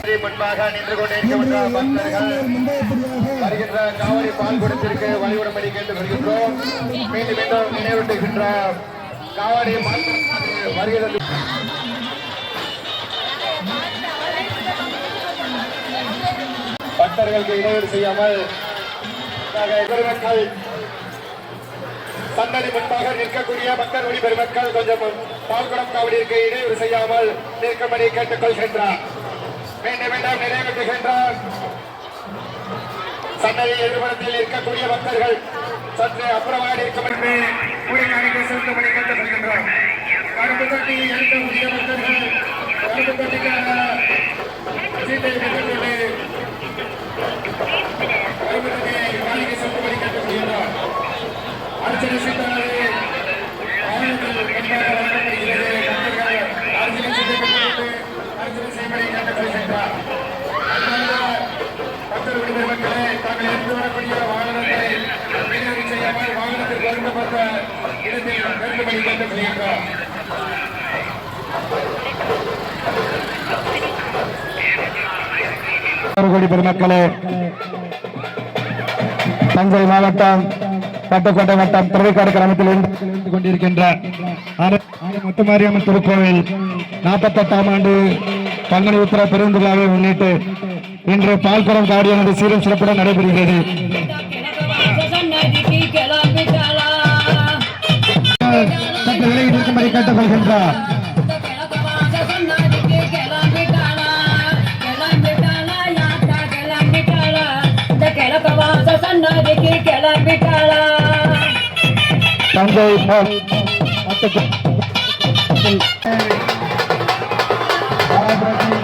முன்பாக நின்று கொண்டிருக்கின்ற பக்தர்கள் வருகின்ற காவடி பால் குடத்திற்கு வழிவிடும்படி கேட்டு வருகின்றோம் மீண்டும் மீண்டும் நினைவூட்டுகின்ற காவடி பால் குடத்திற்கு வருகிறது. பக்தர்களுக்கு இடையூறு செய்யாமல் பெருமக்கள் முன்பாக நிற்கக்கூடிய மக்கள் ஒளி பெருமக்கள் கொஞ்சம் பால்குடம் காவடிற்கு இடையூறு செய்யாமல் நிற்கும்படி கேட்டுக்கொள்கின்றார் மீண்டும் மீண்டும் நிறைவேற்றுகின்றார். சன்னதி எதிர்புறத்தில் இருக்கக்கூடிய பக்தர்கள் சற்று அப்புறமாக இருக்கும்படி உரிய அறிக்கை செலுத்தும்படி கட்டப்படுகின்றோம் கருப்பு தொட்டி இருக்கக்கூடிய பக்தர்கள் கருப்பு தொட்டிக்கான சீட்டை பெற்றுக்கொண்டு கருப்பு தொட்டியை காணிக்கை செலுத்தும்படி கேட்டுக்கொள்கின்றோம் அர்ச்சனை சீட்டானது ஆயிரத்தில் கண்பாக வழங்கப்படுகிறது பக்தர்கள் அர்ச்சனை சீட்டை பெற்றுக்கொண்டு பெருமக்களே தாங்கள் எடுத்து வரக்கூடிய வாகனத்தை செய்யாமல் இடத்தில் கோடி பெருமக்களே தஞ்சை மாவட்டம் பட்டுக்கோட்டை வட்டம் திருவைக்காடு கிராமத்தில் இருந்து கொண்டிருக்கின்ற ஆன- முத்துமாரியம்மன் திருக்கோவில் நாற்பத்தெட்டாம் ஆண்டு பங்கனி உத்தர பெருந்திருவிழாவை முன்னிட்டு இன்று பால்குளம் காடியானது சீரும் சிறப்புடன் நடைபெறுகிறது. சன்னதிக்கு கிளம்பிட்டாளா கேட்டுக்கொள்கின்றார் தந்தை कार्यक्रम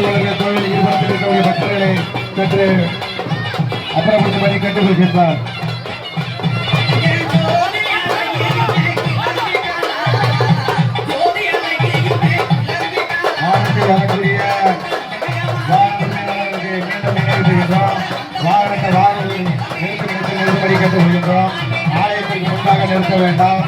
அமைக்கப்பட்டுள்ளது தன்னார்வலர்கள் கோவில் ஈடுபடுத்தி இருக்கக்கூடிய பக்தர்களை சற்று அப்புறப்படுத்தும்படி கேட்டுக்கொள்கின்றார். வரக்கூடிய வாகனத்தை வாகனத்தில் நிறுத்தி நிறுத்தி கேட்டுக்கொள்கின்றோம் ஆலயத்திற்கு முன்பாக நிறுத்த வேண்டாம்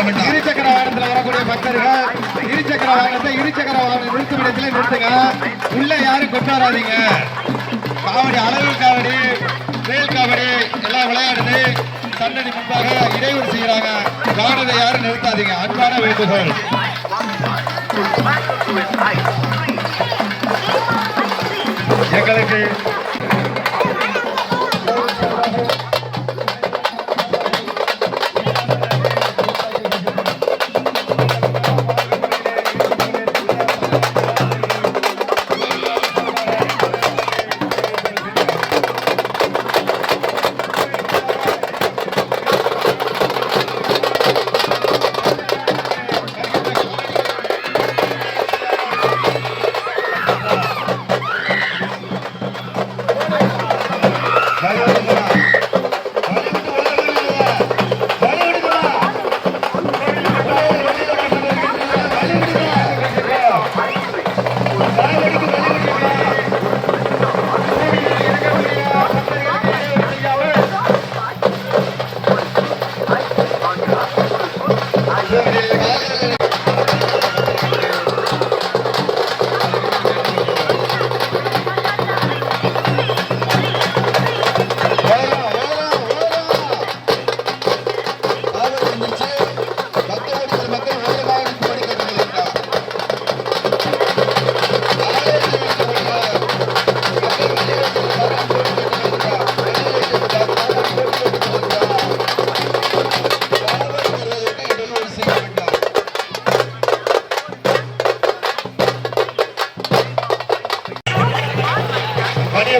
இருசக்கர வாகனத்தில் வரக்கூடிய பக்தர்கள் இருசக்கர வாகனத்தை இருசக்கர வாகனம் நிறுத்தும் இடத்துல நிறுத்துங்க. உள்ள யாரும் கொண்டு காவடி அளவு காவடி வேல் காவடி எல்லாம் விளையாடுது. சன்னதி முன்பாக இடையூறு செய்கிறாங்க. வாகனத்தை யாரும் நிறுத்தாதீங்க. அன்பான வேண்டுகோள் எங்களுக்கு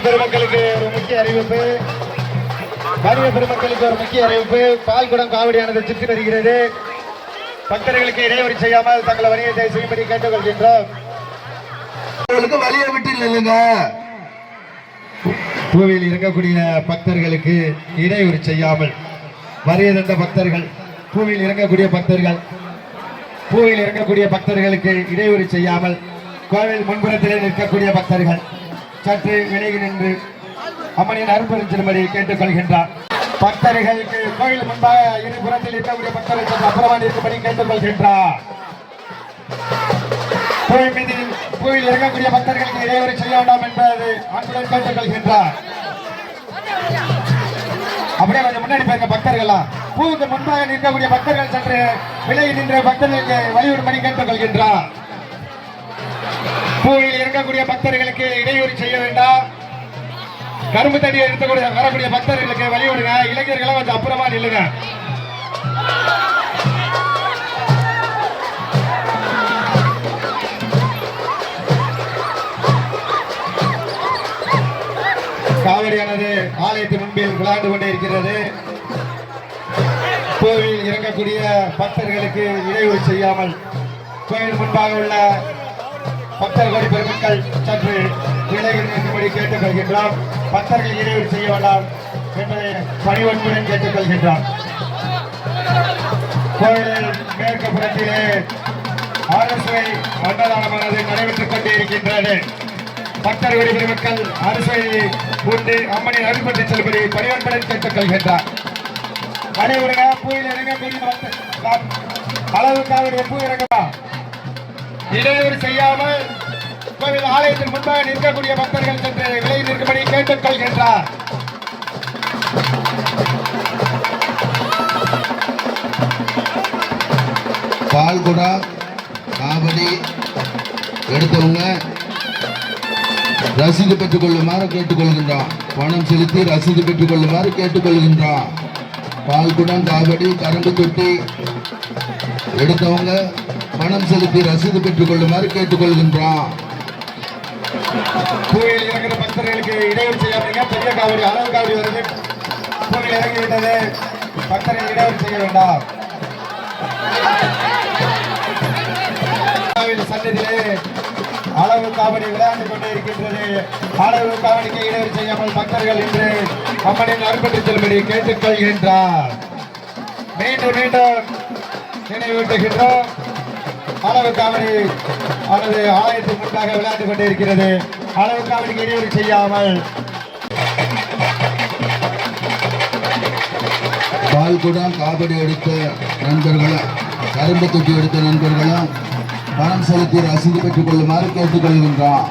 பெருமக்களுக்கு ஒரு முக்கிய அறிவிப்பு. வணிக பெருமக்களுக்கு ஒரு முக்கிய அறிவிப்பு. பால்குடம் காவடியானது சுற்றி வருகிறது. பக்தர்களுக்கு இடையூறு செய்யாமல் தங்கள் வணிகத்தை செய்யும்படி கேட்டுக்கொள்கின்றோம். வழியை விட்டு நில்லுங்க பூவில் இறங்கக்கூடிய பக்தர்களுக்கு இடையூறு செய்யாமல் வரிய தந்த பக்தர்கள் பூவில் இறங்கக்கூடிய பக்தர்கள் பூவில் இறங்கக்கூடிய பக்தர்களுக்கு இடையூறு செய்யாமல் கோவில் முன்புறத்திலே நிற்கக்கூடிய பக்தர்கள் சற்று விலகி நின்று அம்மனின் கேட்டுக் கேட்டுக்கொள்கின்றார். பக்தர்களுக்கு கோயில் முன்பாக இருபுறத்தில் இருக்கக்கூடிய பக்தர்கள் சற்று அப்புறமா இருக்கும்படி கேட்டுக்கொள்கின்றார். கோயில் மீது கோயில் இறங்கக்கூடிய பக்தர்களுக்கு இடையூறு செய்ய வேண்டாம் என்பது அன்புடன் கேட்டுக்கொள்கின்றார். அப்படியே கொஞ்சம் முன்னாடி போயிருங்க பக்தர்களா. பூவுக்கு முன்பாக நிற்கக்கூடிய பக்தர்கள் சற்று விலகி நின்ற பக்தர்களுக்கு கேட்டுக் கேட்டுக்கொள்கின்றார். பூவில் இருக்கக்கூடிய பக்தர்களுக்கு இடையூறு செய்ய வேண்டாம். கரும்பு தடியை எடுத்துக்கூடிய வரக்கூடிய பக்தர்களுக்கு வழிவிடுங்க. இளைஞர்களை கொஞ்சம் அப்புறமா நில்லுங்க. காவடியானது ஆலயத்தின் முன்பில் விளையாண்டு கொண்டே இருக்கிறது. கோவில் இறங்கக்கூடிய பக்தர்களுக்கு இடையூறு செய்யாமல் கோயில் முன்பாக உள்ள பக்தர் கோடி பெருமக்கள் சற்று விலகி கேட்டுக் கேட்டுக்கொள்கின்றோம் பக்தர்கள் இடைவெளி செய்ய வேண்டாம் என்பதை பணிவன்புடன் கேட்டுக்கொள்கின்றோம் கோயிலில் மேற்கு புறத்திலே அரசை அன்னதானமானது நடைபெற்றுக் கொண்டே இருக்கின்றது பக்தர் கோடி பெருமக்கள் அரசை உண்டு அம்மனின் அருள்பட்டு செல்படி பணிவன்புடன் கேட்டுக்கொள்கின்றார். அனைவருங்க பூவில் இறங்கக்கூடிய பக்தர் அளவுக்காக பூ இறங்கமா? இடையூறு செய்யாமல் கோவில் ஆலயத்தின் முன்பாக நிற்கக்கூடிய பக்தர்கள் சென்று விலை நிற்கும்படி கேட்டுக் கொள்கின்றார். பால்குடா காவடி எடுத்தவங்க ரசீது பெற்றுக் கொள்ளுமாறு கேட்டுக்கொள்கின்றான் பணம் செலுத்தி ரசீது பெற்றுக் கொள்ளுமாறு கேட்டுக்கொள்கின்றான் பால்குடம் காவடி கரண்டு தொட்டி எடுத்தவங்க பணம் செலுத்தி ரசீது பெற்றுக் கொள்ளுமாறு கேட்டுக்கொள்கின்றான் கோயில் இறங்குற பக்தர்களுக்கு இடையூறு செய்யாதீங்க. பெரிய காவடி அளவு காவடி வருது. கோயில் இறங்கி விட்டது பக்தர்கள் இடையூறு செய்ய வேண்டாம். சன்னதியிலே அளவு காவடி விளையாண்டு கொண்டே இருக்கின்றது. அளவு காவடிக்கு இடையூறு செய்யாமல் பக்தர்கள் இன்று அம்மனின் அறுபட்டு செல்படி கேட்டுக்கொள்கின்றார். மீண்டும் மீண்டும் நினைவூட்டுகின்றோம். அளவு காவடி ஆனது ஆலயத்தின் முன்பாக விளையாண்டு கொண்டே இருக்கிறது. அளவு காவடிக்கு இடையூறு செய்யாமல். பால்குடம் காவடி எடுத்த நண்பர்களும் கரும்பு தொட்டி எடுத்த நண்பர்களும் பணம் செலுத்தி ரசீது பெற்றுக் கொள்ளுமாறு கேட்டுக்கொள்கின்றோம்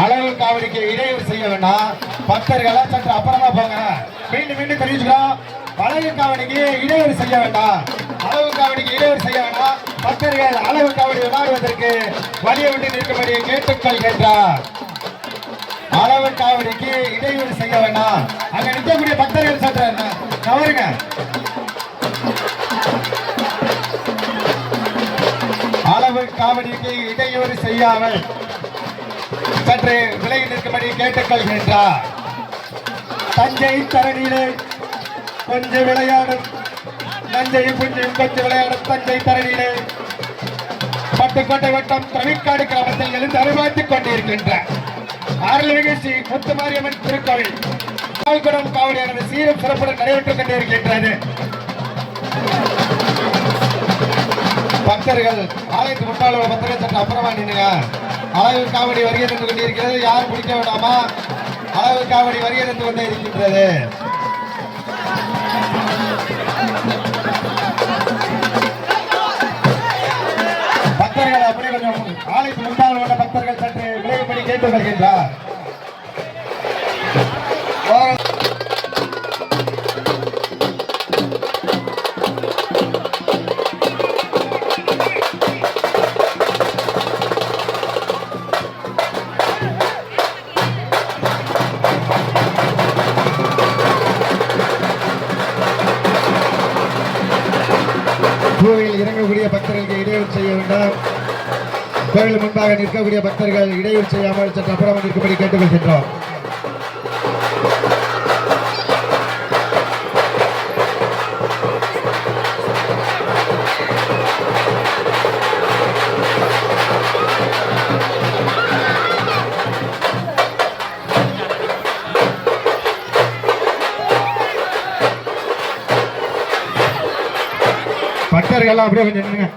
அளவு காவடிக்கு இடையூறு செய்ய வேண்டாம். பக்தர்களை சற்று அப்புறமா போங்க. மீண்டும் மீண்டும் தெரிவிச்சுக்கிறோம் அளவு காவடிக்கு இடையூறு செய்ய வேண்டாம். அளவு காவடிக்கு இடையூறு செய்ய வேண்டாம். பக்தர்கள் அளவு காவடி விளையாடுவதற்கு வழியை விட்டு நிற்கும்படி கேட்டுக்கொள்கின்றார் அளவு காவடிக்கு இடையூறு செய்ய வேண்டாம். அங்க நிற்கக்கூடிய பக்தர்கள் சற்று ந- அளவு காவடிக்கு இடையூறு செய்யாமல் சற்று விலகி நிற்கும்படி கேட்டுக்கொள்கின்றார் தஞ்சை தரணியிலே கொஞ்சம் விளையாடும் நஞ்சையும் புஞ்சையும் கொஞ்சம் விளையாடும் தஞ்சை தரணியிலே பட்டுக்கோட்டை வட்டம் தமிழ்காடு கிராமத்தில் எழுந்து அருமாற்றிக் கொண்டிருக்கின்ற அருள்மிகு ஸ்ரீ முத்துமாரியம்மன் திருக்கோவில். காவல்குடம் காவடியானது சீரம் சிறப்புடன் நடைபெற்றுக் கொண்டிருக்கின்றது. பக்தர்கள் ஆலயத்து முன்பால் உள்ள பக்தர்கள் சற்று அப்புறமா நின்னுங்க. அளவு காவடி வருகை தந்து கொண்டிருக்கிறது. யாரும் பிடிக்க வேண்டாமா? அளவு காவடி வருகை தந்து கொண்டே இருக்கின்றது. விலகும்படி கேட்டு வருகின்றார் கோவில் இறங்கக்கூடிய பக்தர்களுக்கு இடையூறு செய்ய வேண்டாம். கோயில் முன்பாக நிற்கக்கூடிய பக்தர்கள் இடையூறு செய்யாமல் சற்று அப்புறம் நிற்கும்படி கேட்டுக்கொள்கின்றோம். பக்தர்கள் அப்படியே கொஞ்சம் நின்னுங்க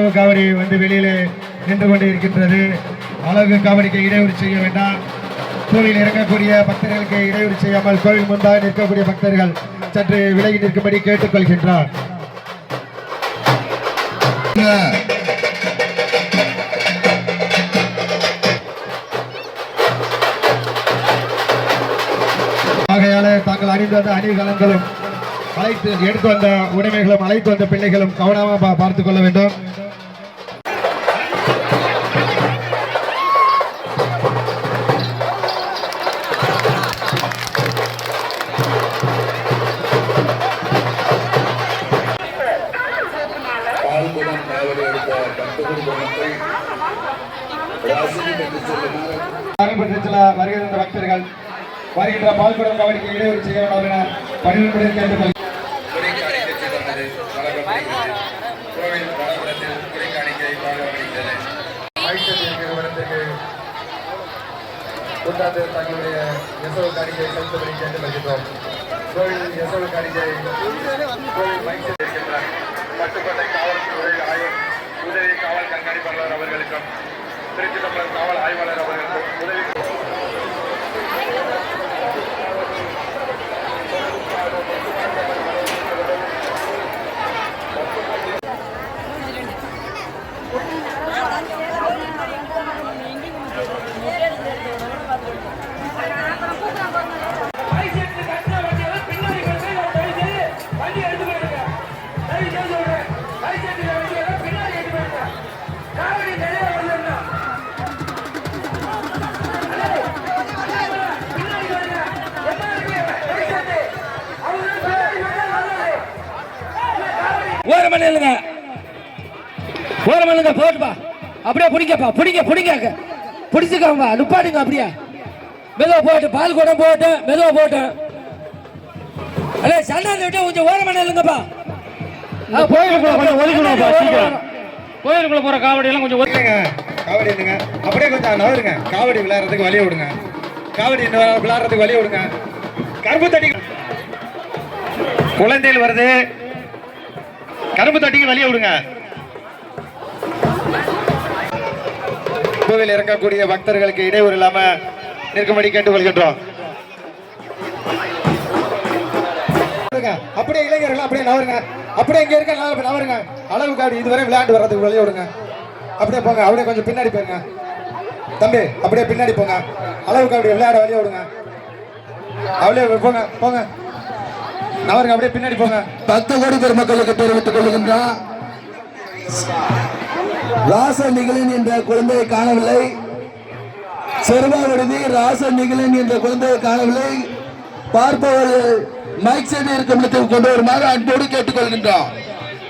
அளவு காவிரி வந்து வெளியிலே நின்று கொண்டு இருக்கின்றது. அளவு காவிரிக்கு இடையூறு செய்ய வேண்டாம். கோவில் இறங்கக்கூடிய பக்தர்களுக்கு இடையூறு செய்யாமல் கோவில் முன்பாக நிற்கக்கூடிய பக்தர்கள் சற்று விலகி நிற்கும்படி கேட்டுக்கொள்கின்றார். ஆகையால தாங்கள் அணிந்து வந்த அணிகலன்களும் அழைத்து எடுத்து வந்த உடைமைகளும் அழைத்து வந்த பிள்ளைகளும் கவனமாக பார்த்து பார்த்துக் கொள்ள வேண்டும். வருகின்ற பக்தர்கள் வருகின்ற பால்குடம் கவனிக்கு இடையூறு செய்ய வேண்டும் என பணிவுடன் கேட்டுக்கொள் கூட்டாந்து தங்களுடைய நெசவு காணிக்கை செலுத்தும்படி கோவில் நெசவு காணிக்கை கோவில் மைசூர் பட்டுக்கோட்டை காவல்துறை ஆய்வு உதவி காவல் கண்காணிப்பாளர் அவர்களுக்கும் திருச்சி தமிழர் காவல் ஆய்வாளர் அவர்களுக்கும் உதவி ஓரம் பண்ணுங்க ஓரம் பண்ணுங்க போட்டுப்பா. அப்படியே பிடிங்கப்பா பிடிங்க பிடிங்க. பிடிச்சிக்கோங்க நுப்பாடுங்க அப்படியே. மெதுவா போட்டு பால் கூட போட்டு மெதுவா போட்டு. அடே சண்டை விட்டு கொஞ்சம் ஓரமான இல்லைங்கப்பா கோயிலுக்குள்ள கொஞ்சம் ஒதுக்கணும்ப்பா சீக்கிரம். கோயிலுக்குள்ள போற காவடி எல்லாம் கொஞ்சம் ஒதுக்கு இல்லைங்க காவடி இல்லைங்க. அப்படியே கொஞ்சம் நவருங்க காவடி விளையாடுறதுக்கு வழி விடுங்க. காவடி விளையாடுறதுக்கு வழி விடுங்க. கரும்பு தட்டி குழந்தைகள் வருது. கரும்பு தட்டிக்கு வெளியே விடுங்க. கோவில் இறங்கக்கூடிய பக்தர்களுக்கு இடையூறு இல்லாம நிற்கும்படி கேட்டுக்கொள்கின்றோம். நவருங்க. அப்படியே இளைஞர்கள் அப்படியே நவருங்க அப்படியே இங்க இருக்க நவருங்க அளவு காடு இதுவரை விளையாண்டு வர்றதுக்கு வெளியே விடுங்க. அப்படியே போங்க அப்படியே கொஞ்சம் பின்னாடி போயிருங்க. தம்பி அப்படியே பின்னாடி போங்க. அளவுக்கு அப்படியே விளையாட வழிய விடுங்க. அவளே போங்க போங்க. அவருக்கு அப்படியே பின்னாடி போங்க. பத்து கோடி பெருமக்களுக்கு தெரிவித்துக் கொள்கின்றான் ராச நிகழின் என்ற குழந்தையை காணவில்லை. செருவா விடுதி ராச நிகழின் என்ற குழந்தையை காணவில்லை. பார்ப்பவர்கள் மைக் செட் இருக்கும் இடத்தில் கொண்டு வருமாறு அன்போடு கேட்டுக்கொள்கின்றோம்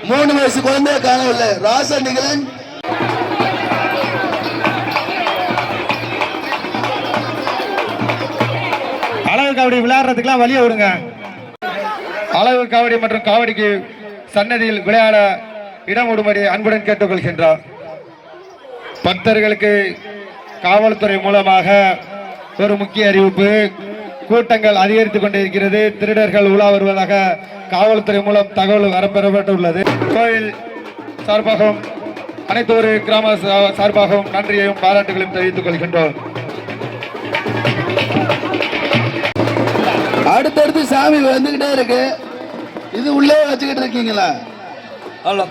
மூணு வயசு குழந்தையை காணவில்லை. ராச நிகழன். அளவுக்கு அப்படி விளையாடுறதுக்கெல்லாம் வழியை விடுங்க. அளவு காவடி மற்றும் காவடிக்கு சன்னதியில் விளையாட இடம் விடும்படி அன்புடன் கேட்டுக்கொள்கின்றார். பக்தர்களுக்கு காவல்துறை மூலமாக ஒரு முக்கிய அறிவிப்பு. கூட்டங்கள் அதிகரித்துக் கொண்டிருக்கிறது. திருடர்கள் உலா வருவதாக காவல்துறை மூலம் தகவல் வரப்பெறப்பட்டுள்ளது. கோயில் சார்பாகவும் அனைத்து ஒரு கிராம சார்பாகவும் நன்றியையும் பாராட்டுகளையும் தெரிவித்துக் கொள்கின்றோம். அடுத்தடுத்து சாமி வந்துகிட்டே இருக்கு. இது உள்ளே வச்சுக்கிட்டு இருக்கீங்களா? அவ்வளோ